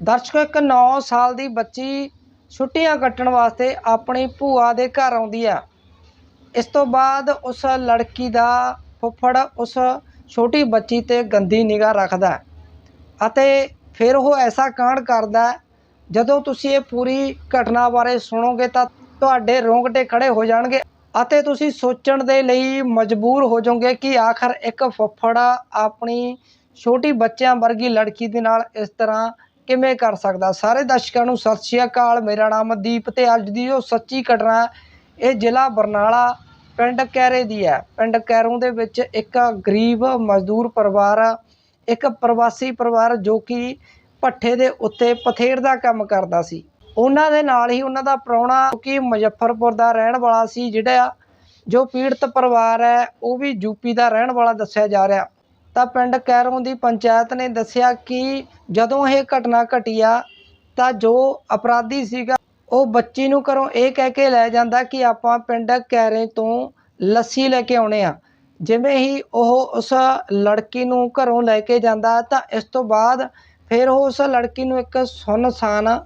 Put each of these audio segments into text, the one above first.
ਦਰਸ਼ਕੋ, ਇੱਕ 9 ਸਾਲ ਦੀ ਬੱਚੀ ਛੁੱਟੀਆਂ ਕੱਟਣ ਵਾਸਤੇ ਆਪਣੀ ਭੂਆ ਦੇ ਘਰ ਆਉਂਦੀ ਆ। ਇਸ ਤੋਂ ਬਾਅਦ ਉਸ ਲੜਕੀ ਦਾ ਫੁੱਫੜ ਉਸ ਛੋਟੀ ਬੱਚੀ ਤੇ ਗੰਦੀ ਨਿਗਾਹ ਰੱਖਦਾ ਅਤੇ ਫਿਰ ਉਹ ਐਸਾ ਕਾਂਡ ਕਰਦਾ ਜਦੋਂ ਤੁਸੀਂ ਇਹ ਪੂਰੀ ਘਟਨਾ ਬਾਰੇ ਸੁਣੋਗੇ ਤਾਂ ਤੁਹਾਡੇ ਰੋਂਗਟੇ ਖੜੇ ਹੋ ਜਾਣਗੇ ਅਤੇ ਤੁਸੀਂ ਸੋਚਣ ਦੇ ਲਈ ਮਜਬੂਰ ਹੋ ਜਾਓਗੇ ਕਿ ਆਖਰ ਇੱਕ ਫੁੱਫੜ ਆਪਣੀ ਛੋਟੀ ਬੱਚਿਆਂ ਵਰਗੀ ਲੜਕੀ ਦੇ ਨਾਲ ਇਸ ਤਰ੍ਹਾਂ ਕਿਵੇਂ ਕਰ ਸਕਦਾ? ਸਾਰੇ ਦਰਸ਼ਕਾਂ ਨੂੰ ਸਤਿ ਸ਼੍ਰੀ ਅਕਾਲ। ਮੇਰਾ ਨਾਮ ਦੀਪ ਤੇ ਅੱਜ ਦੀ ਉਹ ਸੱਚੀ ਘਟਨਾ ਇਹ ਜ਼ਿਲ੍ਹਾ ਬਰਨਾਲਾ, ਪਿੰਡ ਕੈਰੇ ਦੀ ਹੈ। ਪਿੰਡ ਕੈਰੋਂ ਦੇ ਵਿੱਚ ਇੱਕ ਗਰੀਬ ਮਜ਼ਦੂਰ ਪਰਿਵਾਰ, ਇੱਕ ਪ੍ਰਵਾਸੀ ਪਰਿਵਾਰ ਜੋ ਕਿ ਭੱਠੇ ਦੇ ਉੱਤੇ ਪਥੇੜ ਦਾ ਕੰਮ ਕਰਦਾ ਸੀ। ਉਹਨਾਂ ਦੇ ਨਾਲ ਹੀ ਉਹਨਾਂ ਦਾ ਪ੍ਰਾਹੁਣਾ ਕਿ ਮੁਜ਼ੱਫਰਪੁਰ ਦਾ ਰਹਿਣ ਵਾਲਾ ਸੀ, ਜਿਹੜਾ ਜੋ ਪੀੜਤ ਪਰਿਵਾਰ ਹੈ, ਉਹ ਵੀ ਯੂਪੀ ਦਾ ਰਹਿਣ ਵਾਲਾ ਦੱਸਿਆ ਜਾ ਰਿਹਾ। ਤਾਂ ਪਿੰਡ ਕੈਰੋਂ ਦੀ ਪੰਚਾਇਤ ਨੇ ਦੱਸਿਆ ਕਿ ਜਦੋਂ ਇਹ ਘਟਨਾ ਘਟੀ ਆ, ਤਾਂ ਜੋ ਅਪਰਾਧੀ ਸੀਗਾ, ਉਹ ਬੱਚੀ ਨੂੰ ਘਰੋਂ ਇਹ ਕਹਿ ਕੇ ਲੈ ਜਾਂਦਾ ਕਿ ਆਪਾਂ ਪਿੰਡ ਕੈਰੇ ਤੋਂ ਲੱਸੀ ਲੈ ਕੇ ਆਉਣੇ ਆ। ਜਿਵੇਂ ਹੀ ਉਹ ਉਸ ਲੜਕੀ ਨੂੰ ਘਰੋਂ ਲੈ ਕੇ ਜਾਂਦਾ, ਤਾਂ ਇਸ ਤੋਂ ਬਾਅਦ ਫਿਰ ਉਹ ਉਸ ਲੜਕੀ ਨੂੰ ਇੱਕ ਸੁਨਸਾਨ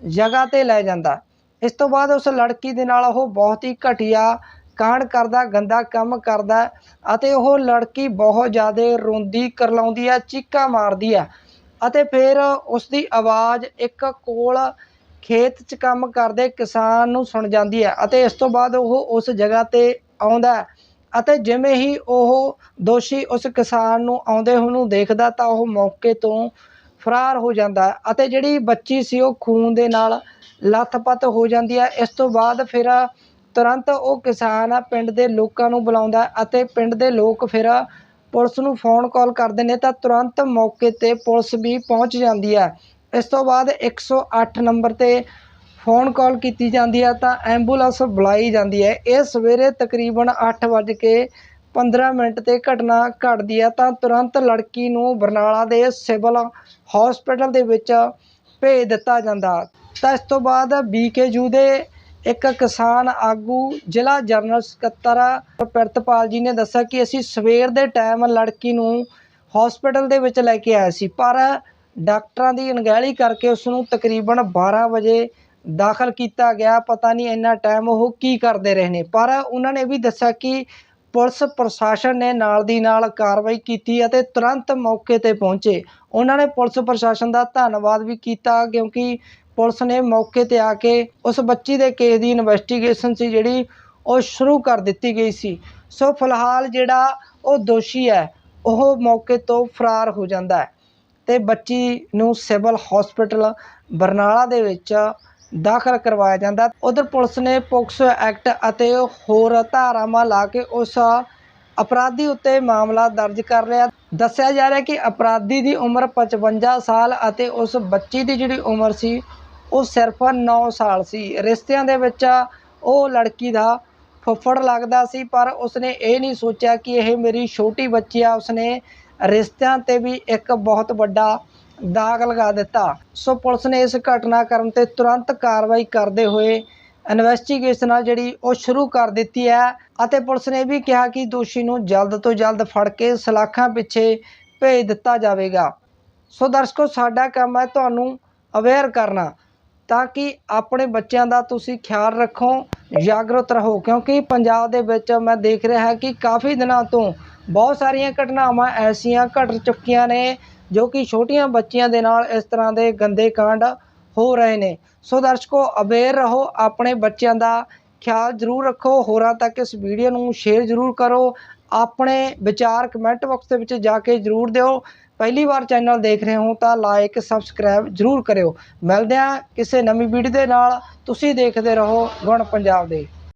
ਜਗ੍ਹਾ ਤੇ ਲੈ ਜਾਂਦਾ। ਇਸ ਤੋਂ ਬਾਅਦ ਉਸ ਲੜਕੀ ਦੇ ਨਾਲ ਉਹ ਬਹੁਤ ਹੀ ਘਟੀਆ ਕਾਂਡ ਕਰਦਾ, ਗੰਦਾ ਕੰਮ ਕਰਦਾ ਅਤੇ ਉਹ ਲੜਕੀ ਬਹੁਤ ਜ਼ਿਆਦਾ ਰੋਂਦੀ, ਕਰਲਾਉਂਦੀ ਹੈ, ਚੀਕਾਂ ਮਾਰਦੀ ਹੈ ਅਤੇ ਫਿਰ ਉਸ ਦੀ ਆਵਾਜ਼ ਇੱਕ ਕੋਲ ਖੇਤ 'ਚ ਕੰਮ ਕਰਦੇ ਕਿਸਾਨ ਨੂੰ ਸੁਣ ਜਾਂਦੀ ਹੈ ਅਤੇ ਇਸ ਤੋਂ ਬਾਅਦ ਉਹ ਉਸ ਜਗ੍ਹਾ ਤੇ ਆਉਂਦਾ ਅਤੇ ਜਿਵੇਂ ਹੀ ਉਹ ਦੋਸ਼ੀ ਉਸ ਕਿਸਾਨ ਨੂੰ ਆਉਂਦੇ ਉਹਨੂੰ ਦੇਖਦਾ ਤਾਂ ਉਹ ਮੌਕੇ ਤੋਂ ਫਰਾਰ ਹੋ ਜਾਂਦਾ ਅਤੇ ਜਿਹੜੀ ਬੱਚੀ ਸੀ ਉਹ ਖੂਨ ਦੇ ਨਾਲ ਲੱਥਪੱਥ ਹੋ ਜਾਂਦੀ ਹੈ। ਇਸ ਤੋਂ ਬਾਅਦ ਫਿਰ ਤੁਰੰਤ ਉਹ ਕਿਸਾਨ ਆ ਪਿੰਡ ਦੇ ਲੋਕਾਂ ਨੂੰ ਬੁਲਾਉਂਦਾ ਅਤੇ ਪਿੰਡ ਦੇ ਲੋਕ ਫਿਰ ਪੁਲਿਸ ਨੂੰ ਫੋਨ ਕਾਲ ਕਰਦੇ ਨੇ ਤਾਂ ਤੁਰੰਤ ਮੌਕੇ ਤੇ ਪੁਲਿਸ ਵੀ ਪਹੁੰਚ ਜਾਂਦੀ ਹੈ। ਇਸ ਤੋਂ ਬਾਅਦ 108 ਨੰਬਰ ਤੇ ਫੋਨ ਕਾਲ ਕੀਤੀ ਜਾਂਦੀ ਹੈ ਤਾਂ ਐਂਬੂਲੈਂਸ ਬੁਲਾਈ ਜਾਂਦੀ ਹੈ। ਇਹ ਸਵੇਰੇ ਤਕਰੀਬਨ 8:15 ਮਿੰਟ ਤੇ ਘਟਨਾ ਘਟਦੀ ਹੈ ਤਾਂ ਤੁਰੰਤ ਲੜਕੀ ਨੂੰ ਬਰਨਾਲਾ ਦੇ ਸਿਵਲ ਹਸਪੀਟਲ ਦੇ ਵਿੱਚ ਭੇਜ ਦਿੱਤਾ ਜਾਂਦਾ। ਤਾਂ ਇਸ ਤੋਂ ਬਾਅਦ ਬੀਕੇਯੂ ਦੇ ਇੱਕ ਕਿਸਾਨ ਆਗੂ, ਜ਼ਿਲ੍ਹਾ ਜਨਰਲ ਸਕੱਤਰ ਪ੍ਰਿਤਪਾਲ ਜੀ ਨੇ ਦੱਸਿਆ ਕਿ ਅਸੀਂ ਸਵੇਰ ਦੇ ਟਾਈਮ ਲੜਕੀ ਨੂੰ ਹਸਪੀਟਲ ਦੇ ਵਿੱਚ ਲੈ ਕੇ ਆਏ ਸੀ, ਪਰ ਡਾਕਟਰਾਂ ਦੀ ਅਣਗਹਿਲੀ ਕਰਕੇ ਉਸ ਨੂੰ ਤਕਰੀਬਨ 12 ਵਜੇ ਦਾਖਲ ਕੀਤਾ ਗਿਆ। ਪਤਾ ਨਹੀਂ ਇੰਨਾ ਟਾਈਮ ਉਹ ਕੀ ਕਰਦੇ ਰਹੇ ਨੇ, ਪਰ ਉਹਨਾਂ ਨੇ ਵੀ ਦੱਸਿਆ ਕਿ ਪੁਲਿਸ ਪ੍ਰਸ਼ਾਸਨ ਨੇ ਨਾਲ ਦੀ ਨਾਲ ਕਾਰਵਾਈ ਕੀਤੀ ਅਤੇ ਤੁਰੰਤ ਮੌਕੇ ਤੇ ਪਹੁੰਚੇ। ਉਹਨਾਂ ਨੇ ਪੁਲਿਸ ਪ੍ਰਸ਼ਾਸਨ ਦਾ ਧੰਨਵਾਦ ਵੀ ਕੀਤਾ, ਕਿਉਂਕਿ ਪੁਲਿਸ ਨੇ ਮੌਕੇ ਤੇ ਆ ਕੇ ਉਸ ਬੱਚੀ ਦੇ ਕੇਸ ਦੀ ਇਨਵੈਸਟੀਗੇਸ਼ਨ ਸੀ ਜਿਹੜੀ ਉਹ ਸ਼ੁਰੂ ਕਰ ਦਿੱਤੀ ਗਈ ਸੀ। ਸੋ ਫਿਲਹਾਲ ਜਿਹੜਾ ਉਹ ਦੋਸ਼ੀ ਹੈ, ਉਹ ਮੌਕੇ ਤੋਂ ਫਰਾਰ ਹੋ ਜਾਂਦਾ ਹੈ ਤੇ ਬੱਚੀ ਨੂੰ ਸਿਵਲ ਹਸਪੀਟਲ ਬਰਨਾਲਾ ਦੇ ਵਿੱਚ ਦਾਖਲ ਕਰਵਾਇਆ ਜਾਂਦਾ ਉਧਰ ਪੁਲਿਸ ਨੇ ਪੋਕਸੋ ਐਕਟ ਅਤੇ ਹੋਰ ਧਾਰਾਵਾਂ ਲਾ ਕੇ ਉਸ ਅਪਰਾਧੀ ਉੱਤੇ ਮਾਮਲਾ ਦਰਜ ਕਰ ਲਿਆ। ਦੱਸਿਆ ਜਾ ਰਿਹਾ ਕਿ ਅਪਰਾਧੀ ਦੀ ਉਮਰ 55 ਸਾਲ ਅਤੇ ਉਸ ਬੱਚੀ ਦੀ ਜਿਹੜੀ ਉਮਰ ਸੀ ਉਹ ਸਿਰਫ 9 ਸਾਲ ਸੀ। ਰਿਸ਼ਤਿਆਂ ਦੇ ਵਿੱਚ ਉਹ ਲੜਕੀ ਦਾ ਫੁੱਫੜ ਲੱਗਦਾ ਸੀ, ਪਰ ਉਸਨੇ ਇਹ ਨਹੀਂ ਸੋਚਿਆ ਕਿ ਇਹ ਮੇਰੀ ਛੋਟੀ ਬੱਚੀ ਆ। ਉਸਨੇ ਰਿਸ਼ਤਿਆਂ ਤੇ ਵੀ ਇੱਕ ਬਹੁਤ ਵੱਡਾ ਦਾਗ ਲਗਾ ਦਿੱਤਾ। ਸੋ ਪੁਲਿਸ ਨੇ ਇਸ ਘਟਨਾ ਕਰਨ ਤੇ ਤੁਰੰਤ ਕਾਰਵਾਈ ਕਰਦੇ ਹੋਏ ਇਨਵੈਸਟੀਗੇਸ਼ਨ ਆ ਜਿਹੜੀ ਉਹ ਸ਼ੁਰੂ ਕਰ ਦਿੱਤੀ ਹੈ ਅਤੇ ਪੁਲਿਸ ਨੇ ਇਹ ਵੀ ਕਿਹਾ ਕਿ ਦੋਸ਼ੀ ਨੂੰ ਜਲਦ ਤੋਂ ਜਲਦ ਫੜ ਕੇ ਸਲਾਖਾਂ ਪਿੱਛੇ ਭੇਜ ਦਿੱਤਾ ਜਾਵੇਗਾ। ਸੋ ਦਰਸ਼ਕੋ, ਸਾਡਾ ਕੰਮ ਹੈ ਤੁਹਾਨੂੰ ਅਵੇਅਰ ਕਰਨਾ। ਤਾਂ ਕਿ ਆਪਣੇ ਬੱਚਿਆਂ ਦਾ ਤੁਸੀਂ ਖਿਆਲ ਰੱਖੋ, ਜਾਗਰੂਕ ਰਹੋ। ਕਿਉਂਕਿ ਪੰਜਾਬ ਦੇ ਵਿੱਚ ਮੈਂ ਦੇਖ ਰਿਹਾ ਹਾਂ ਕਿ ਕਾਫੀ ਦਿਨਾਂ ਤੋਂ ਬਹੁਤ ਸਾਰੀਆਂ ਘਟਨਾਵਾਂ ਐਸੀਆਂ ਘਟ ਚੁੱਕੀਆਂ ਨੇ ਜੋ ਕਿ ਛੋਟੀਆਂ ਬੱਚੀਆਂ ਦੇ ਨਾਲ ਇਸ ਤਰ੍ਹਾਂ ਦੇ ਗੰਦੇ ਕਾਂਡ ਹੋ ਰਹੇ ਨੇ। ਸੋ ਦਰਸ਼ਕੋ, ਅਵੇਅਰ ਰਹੋ, ਆਪਣੇ ਬੱਚਿਆਂ ਦਾ ਖਿਆਲ ਜ਼ਰੂਰ ਰੱਖੋ। ਹੋਰਾਂ ਤੱਕ ਇਸ ਵੀਡੀਓ ਨੂੰ ਸ਼ੇਅਰ ਜ਼ਰੂਰ ਕਰੋ। ਆਪਣੇ ਵਿਚਾਰ ਕਮੈਂਟ ਬਾਕਸ ਦੇ ਵਿੱਚ ਜਾ ਕੇ ਜ਼ਰੂਰ ਦਿਓ। ਪਹਿਲੀ ਵਾਰ ਚੈਨਲ ਦੇਖ ਰਹੇ ਹੋ ਤਾਂ ਲਾਈਕ ਸਬਸਕ੍ਰਾਈਬ ਜ਼ਰੂਰ ਕਰਿਓ। ਮਿਲਦੇ ਹਾਂ ਕਿਸੇ ਨਵੀਂ ਵੀਡੀਓ ਦੇ ਨਾਲ। ਤੁਸੀਂ ਦੇਖਦੇ ਰਹੋ ਗੁਣ ਪੰਜਾਬ ਦੇ।